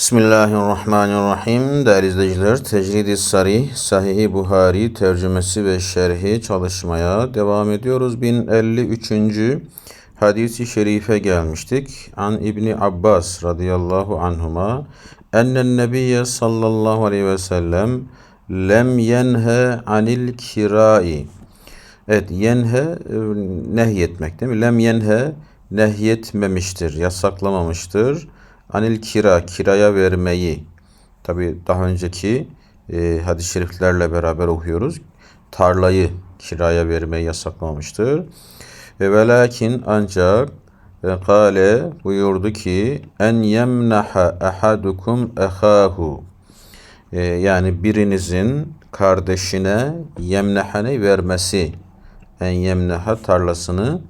Bismillahirrahmanirrahim. Değerli izleyiciler, Tecrid-i Sarih, Sahih-i Buhari tercümesi ve şerhi çalışmaya devam ediyoruz. 1053. hadisi şerife gelmiştik. An İbni Abbas radıyallahu anhuma ennen nebiyye sallallahu aleyhi ve sellem lem yenhe anil kirai. Evet, yenhe e, nehyetmek değil mi? Lem yenhe nehyetmemiştir, yasaklamamıştır Anil kira, kiraya vermeyi. Tabi daha önceki e, hadis-i şeriflerle beraber okuyoruz. Tarlayı kiraya vermeyi yasaklamamıştır. Ve velakin ancak ve kale buyurdu ki en yemnaha ahadukum ehahu e, yani birinizin kardeşine yemnehane vermesi en yemneha tarlasını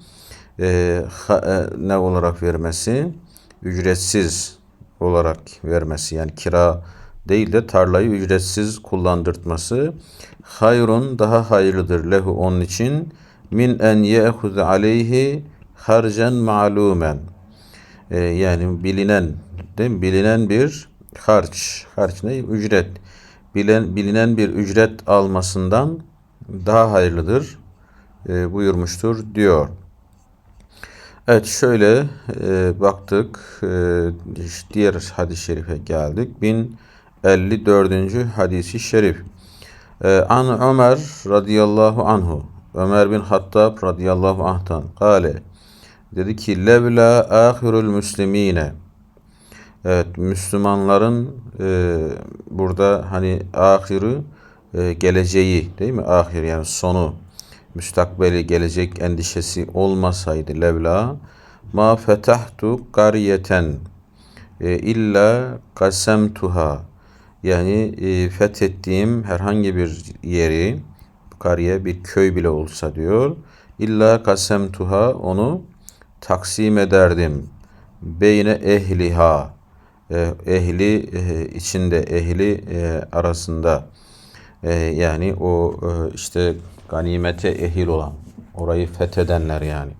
e, ha, e, ne olarak vermesi ücretsiz olarak vermesi yani kira değil de tarlayı ücretsiz kullandırtması hayrun daha hayırlıdır. Lehu onun için min en ye'hud aleyhi harcen ma'lumen. Ee, yani bilinen değil mi? bilinen bir harç. Harç ne? Ücret. Bilen bilinen bir ücret almasından daha hayırlıdır e, buyurmuştur diyor. Evet şöyle e, baktık e, diğer hadis-i şerife geldik. 1054. hadisi şerif. E, An Ömer radıyallahu anhu. Ömer bin Hattab radıyallahu anh'tan kale dedi ki levla ahirul müslimine Evet Müslümanların e, burada hani ahiri e, geleceği değil mi? Ahir yani sonu müstakbeli gelecek endişesi olmasaydı levla ma fetahtu qariyeten e, illa kasemtuha yani e, fethettiğim herhangi bir yeri kariye bir köy bile olsa diyor illa kasemtuha onu taksim ederdim beyne ehliha. E, ehli e, içinde ehli e, arasında. Yani o işte ganimete ehil olan, orayı fethedenler yani.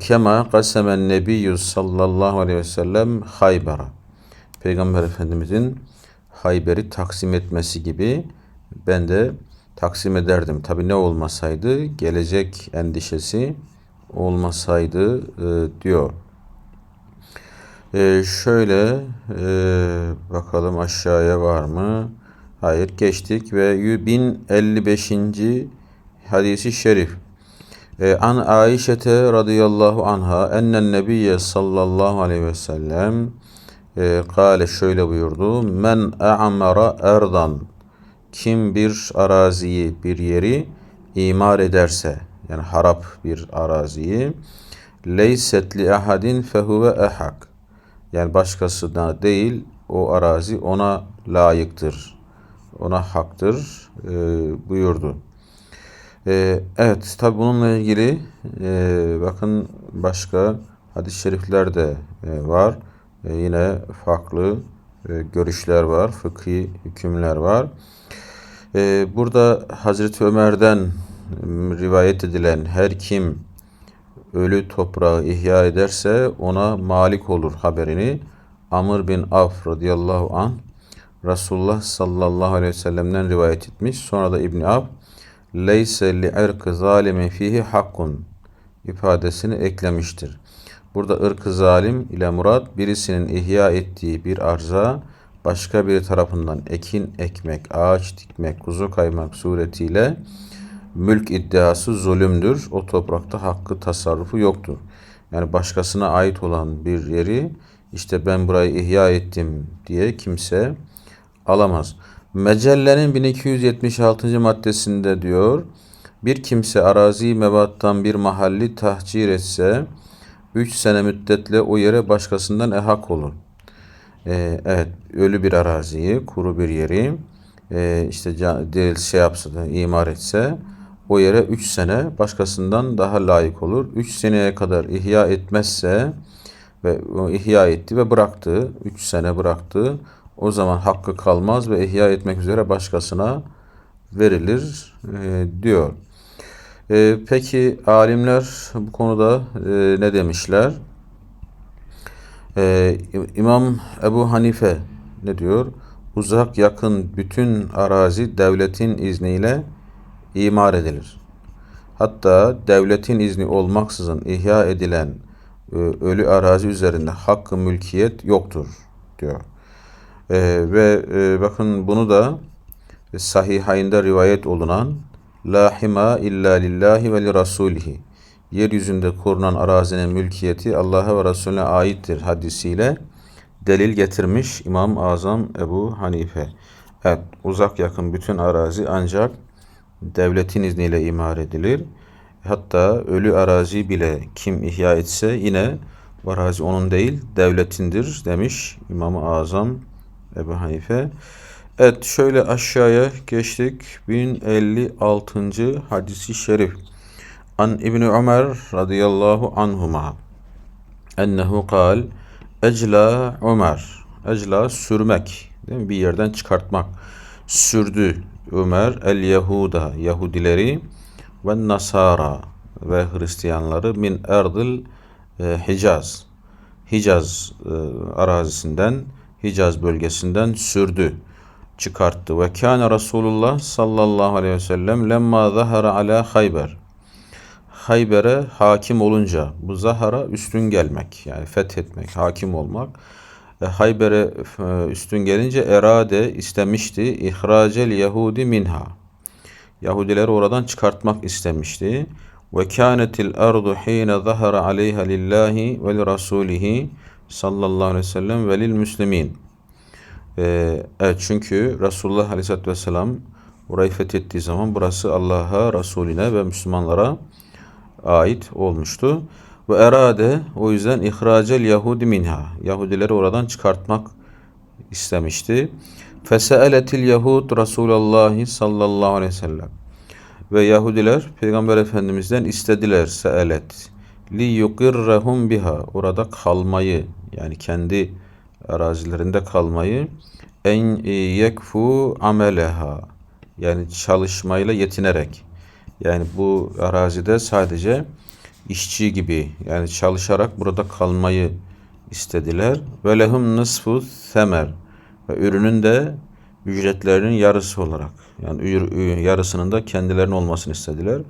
Kema kasemen nebiyyü sallallahu aleyhi ve sellem Hayber'a. Peygamber Efendimizin Hayber'i taksim etmesi gibi ben de taksim ederdim. Tabi ne olmasaydı gelecek endişesi olmasaydı e, diyor. E, şöyle e, bakalım aşağıya var mı? Hayır geçtik ve 1055 hadisi şerif. E, an Aişete radıyallahu anha ennen nebiyye sallallahu aleyhi ve sellem e, kale şöyle buyurdu. Men a'mara erdan kim bir araziyi, bir yeri imar ederse yani harap bir araziyi leyset li ahadin fehuve ehak yani başkası da değil o arazi ona layıktır. Ona haktır e, buyurdu. Ee, evet tabi bununla ilgili e, bakın başka hadis-i şerifler de e, var. E, yine farklı görüşler var, fıkhi hükümler var. Burada Hazreti Ömer'den rivayet edilen her kim ölü toprağı ihya ederse ona malik olur haberini Amr bin Af radıyallahu an Resulullah sallallahu aleyhi ve sellem'den rivayet etmiş. Sonra da İbni Af leyse li irkı zalimin fihi hakkun ifadesini eklemiştir. Burada ırkı zalim ile murat birisinin ihya ettiği bir arza başka biri tarafından ekin ekmek, ağaç dikmek, kuzu kaymak suretiyle mülk iddiası zulümdür. O toprakta hakkı tasarrufu yoktur. Yani başkasına ait olan bir yeri işte ben burayı ihya ettim diye kimse alamaz. Mecellenin 1276. maddesinde diyor, bir kimse arazi mebattan bir mahalli tahcir etse, 3 sene müddetle o yere başkasından ehak olur. Ee, evet, ölü bir araziyi, kuru bir yeri, e, işte değil şey yapsa da imar etse, o yere 3 sene başkasından daha layık olur. 3 seneye kadar ihya etmezse ve ihya etti ve bıraktı, 3 sene bıraktı o zaman hakkı kalmaz ve ihya etmek üzere başkasına verilir e, diyor. E, peki alimler bu konuda e, ne demişler? Ee, İmam Ebu Hanife ne diyor? Uzak yakın bütün arazi devletin izniyle imar edilir. Hatta devletin izni olmaksızın ihya edilen e, ölü arazi üzerinde hakkı mülkiyet yoktur diyor. Ee, ve e, bakın bunu da sahihayinde rivayet olunan La hima illa lillahi ve li rasulihi yeryüzünde kurulan arazinin mülkiyeti Allah'a ve Resulüne aittir hadisiyle delil getirmiş İmam Azam Ebu Hanife. Evet, uzak yakın bütün arazi ancak devletin izniyle imar edilir. Hatta ölü arazi bile kim ihya etse yine arazi onun değil devletindir demiş İmam-ı Azam Ebu Hanife. Evet şöyle aşağıya geçtik. 1056. hadisi şerif. An İbni Ömer radıyallahu anhuma ennehu kal ecla Ömer ecla sürmek değil mi? bir yerden çıkartmak sürdü Ömer el Yahuda Yahudileri ve Nasara ve Hristiyanları min erdil e, Hicaz Hicaz e, arazisinden Hicaz bölgesinden sürdü çıkarttı ve kâne Resulullah sallallahu aleyhi ve sellem lemma zahara ala Hayber Hayber'e hakim olunca bu Zahara üstün gelmek yani fethetmek, hakim olmak. E, Hayber'e e, üstün gelince erade istemişti. İhracel Yahudi minha. Yahudileri oradan çıkartmak istemişti. Ve kânetil ardu hîne zahara aleyha lillahi ve li rasulihi sallallahu aleyhi ve sellem ve lil müslimin. Ee, evet çünkü Resulullah aleyhissalatü vesselam orayı fethettiği zaman burası Allah'a, Resulüne ve Müslümanlara ait olmuştu. Ve erade o yüzden ihracel Yahudi minha. Yahudileri oradan çıkartmak istemişti. Feseeletil Yahud Resulullah sallallahu aleyhi ve sellem. Ve Yahudiler Peygamber Efendimiz'den istediler seelet. Li yukirrehum biha. Orada kalmayı yani kendi arazilerinde kalmayı en yekfu ameleha yani çalışmayla yetinerek yani bu arazide sadece işçi gibi yani çalışarak burada kalmayı istediler. Ve lehum nisfu semer ve ürünün de ücretlerinin yarısı olarak yani yarısının da kendilerinin olmasını istediler.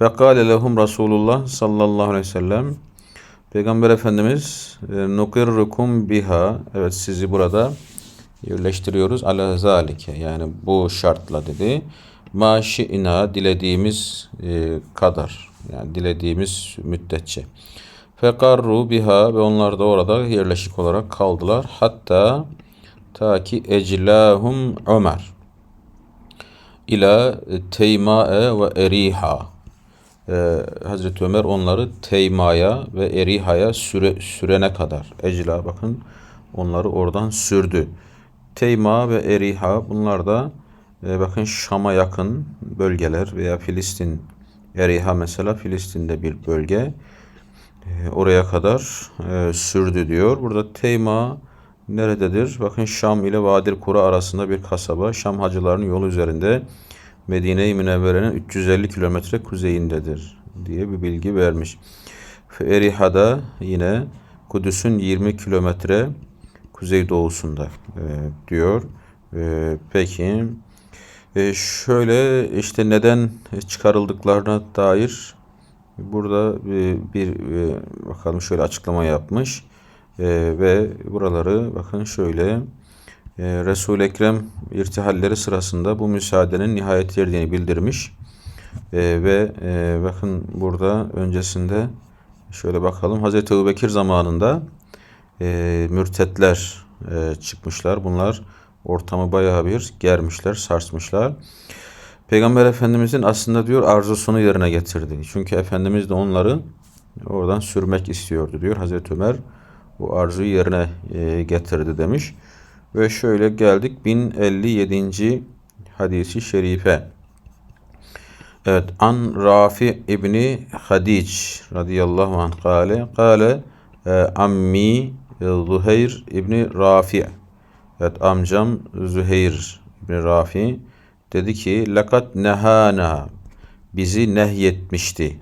Ve kâle lehum Resulullah sallallahu aleyhi ve sellem. Peygamber Efendimiz e, nukirrukum biha. Evet sizi burada yerleştiriyoruz. Ala zalike yani bu şartla dedi. Maşi'ina dilediğimiz e, kadar yani dilediğimiz müddetçe. Fekarru biha. Ve onlar da orada yerleşik olarak kaldılar. Hatta ta ki eclahum Ömer. İla Teymae ve Eriha ee, Hazreti Ömer onları Teyma'ya ve Eriha'ya süre, sürene kadar Ecla bakın onları oradan sürdü. Teyma ve Eriha bunlar da e, bakın Şam'a yakın bölgeler veya Filistin, Eriha mesela Filistin'de bir bölge. E, oraya kadar e, sürdü diyor. Burada Teyma nerededir? Bakın Şam ile Vadir Kura arasında bir kasaba. Şam hacılarının yolu üzerinde Medine-i Münevvere'nin 350 kilometre kuzeyindedir diye bir bilgi vermiş. Eriha'da yine Kudüs'ün 20 kilometre kuzeydoğusunda e, diyor. E, peki e, şöyle işte neden çıkarıldıklarına dair burada e, bir e, bakalım şöyle açıklama yapmış e, ve buraları bakın şöyle Resul-i Ekrem irtihalleri sırasında bu müsaadenin nihayet erdiğini bildirmiş e, ve e, bakın burada öncesinde şöyle bakalım Hazreti Ebu Bekir zamanında e, mürtetler e, çıkmışlar. Bunlar ortamı bayağı bir germişler, sarsmışlar. Peygamber Efendimizin aslında diyor arzusunu yerine getirdi. Çünkü Efendimiz de onları oradan sürmek istiyordu diyor. Hazreti Ömer bu arzuyu yerine e, getirdi demiş. Ve şöyle geldik 1057. hadisi şerife. Evet, an Rafi İbni Hadic radıyallahu anh kale, kale e, ammi Zuheyr İbni Rafi Evet amcam Züheyr bin Rafi dedi ki lakat nehana bizi nehyetmişti.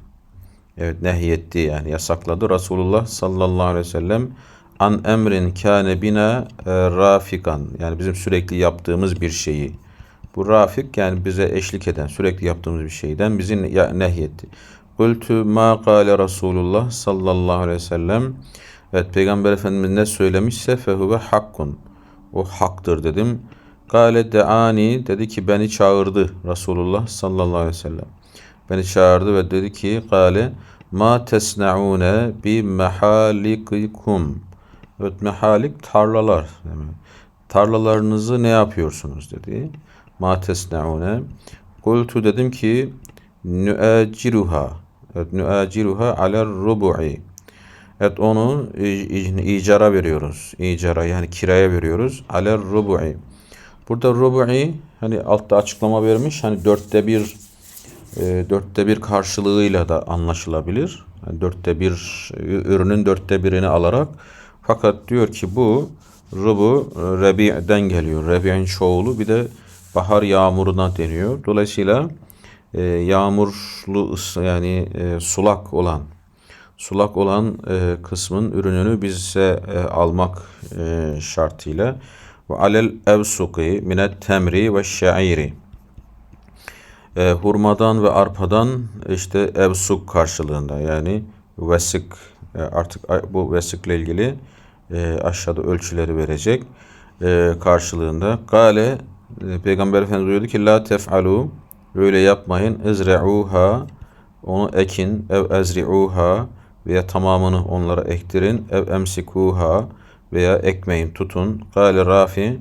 Evet nehyetti yani yasakladı Resulullah sallallahu aleyhi ve sellem an emrin kâne bina e, rafikan yani bizim sürekli yaptığımız bir şeyi. Bu rafik yani bize eşlik eden, sürekli yaptığımız bir şeyden bizi nehyetti. Kultu ma kâle Resulullah sallallahu aleyhi ve sellem. Evet Peygamber Efendimiz ne söylemişse fehuve hakkun. O haktır dedim. Kale deani dedi ki beni çağırdı Resulullah sallallahu aleyhi ve sellem. Beni çağırdı ve dedi ki kale ma tesnaune bi mehalikikum. Evet mehalik tarlalar demek. Tarlalarınızı ne yapıyorsunuz dedi. Ma tesnaune. Kultu dedim ki nüaciruha. Evet nüaciruha aler rubu'i. Evet onu icara veriyoruz. İcara yani kiraya veriyoruz. Aler rubu'i. Burada rubu'i hani altta açıklama vermiş. Hani dörtte bir e, dörtte bir karşılığıyla da anlaşılabilir. Yani dörtte bir ürünün dörtte birini alarak. Fakat diyor ki bu rubu e, rebi'den geliyor. Rebi'in çoğulu bir de bahar yağmuruna deniyor. Dolayısıyla e, yağmurlu yani e, sulak olan sulak olan e, kısmın ürününü bize e, almak e, şartıyla ve alel evsuki minet temri ve şairi e, hurmadan ve arpadan işte evsuk karşılığında yani vesik e, artık bu vesikle ilgili e, aşağıda ölçüleri verecek e, karşılığında. Gale e, Peygamber Efendimiz buyurdu ki la tef'alu öyle yapmayın. İzre'uha onu ekin. Ev ezri'uha veya tamamını onlara ektirin. Ev emsikuha veya ekmeyin tutun. Gale Rafi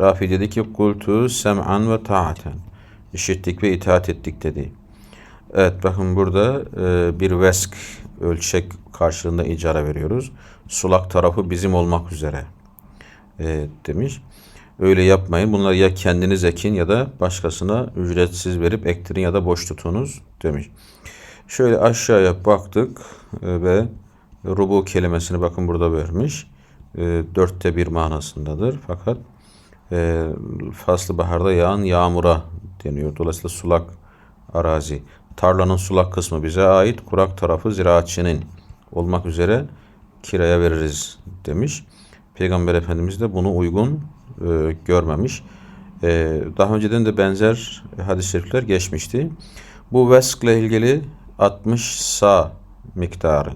Rafi dedi ki kultu sem'an ve ta'aten. İşittik ve itaat ettik dedi. Evet bakın burada e, bir vesk ölçek karşılığında icara veriyoruz. Sulak tarafı bizim olmak üzere e, demiş. Öyle yapmayın. Bunları ya kendiniz ekin ya da başkasına ücretsiz verip ektirin ya da boş tutunuz demiş. Şöyle aşağıya baktık e, ve rubu kelimesini bakın burada vermiş. E, dörtte bir manasındadır. Fakat e, faslı baharda yağan yağmura deniyor. Dolayısıyla sulak arazi. Tarlanın sulak kısmı bize ait. Kurak tarafı ziraatçının olmak üzere kiraya veririz demiş. Peygamber Efendimiz de bunu uygun e, görmemiş. E, daha önceden de benzer hadis-i şerifler geçmişti. Bu veskle ilgili 60 sa miktarı.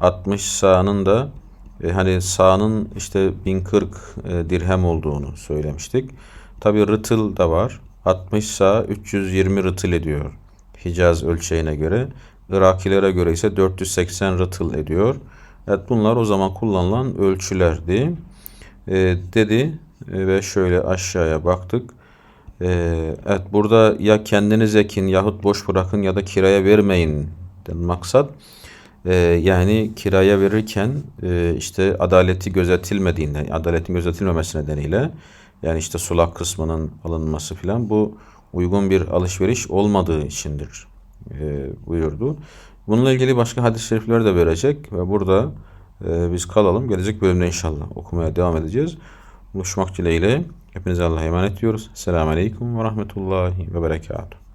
60 sa'nın da e, hani sa'nın işte 1040 e, dirhem olduğunu söylemiştik. Tabi rıtıl da var. 60 sa 320 rıtıl ediyor. Hicaz ölçeğine göre. Irakilere göre ise 480 rıtıl ediyor. Evet bunlar o zaman kullanılan ölçülerdi. E, dedi e, ve şöyle aşağıya baktık. E, evet burada ya kendiniz ekin yahut boş bırakın ya da kiraya vermeyin maksat e, yani kiraya verirken e, işte adaleti gözetilmediğinden, adaletin gözetilmemesi nedeniyle yani işte sulak kısmının alınması filan bu uygun bir alışveriş olmadığı içindir e, buyurdu. Bununla ilgili başka hadis-i şerifler de verecek ve burada e, biz kalalım. Gelecek bölümde inşallah okumaya devam edeceğiz. Buluşmak dileğiyle hepinize Allah'a emanet ediyoruz. Selamun Aleyküm ve Rahmetullahi ve Berekatuhu.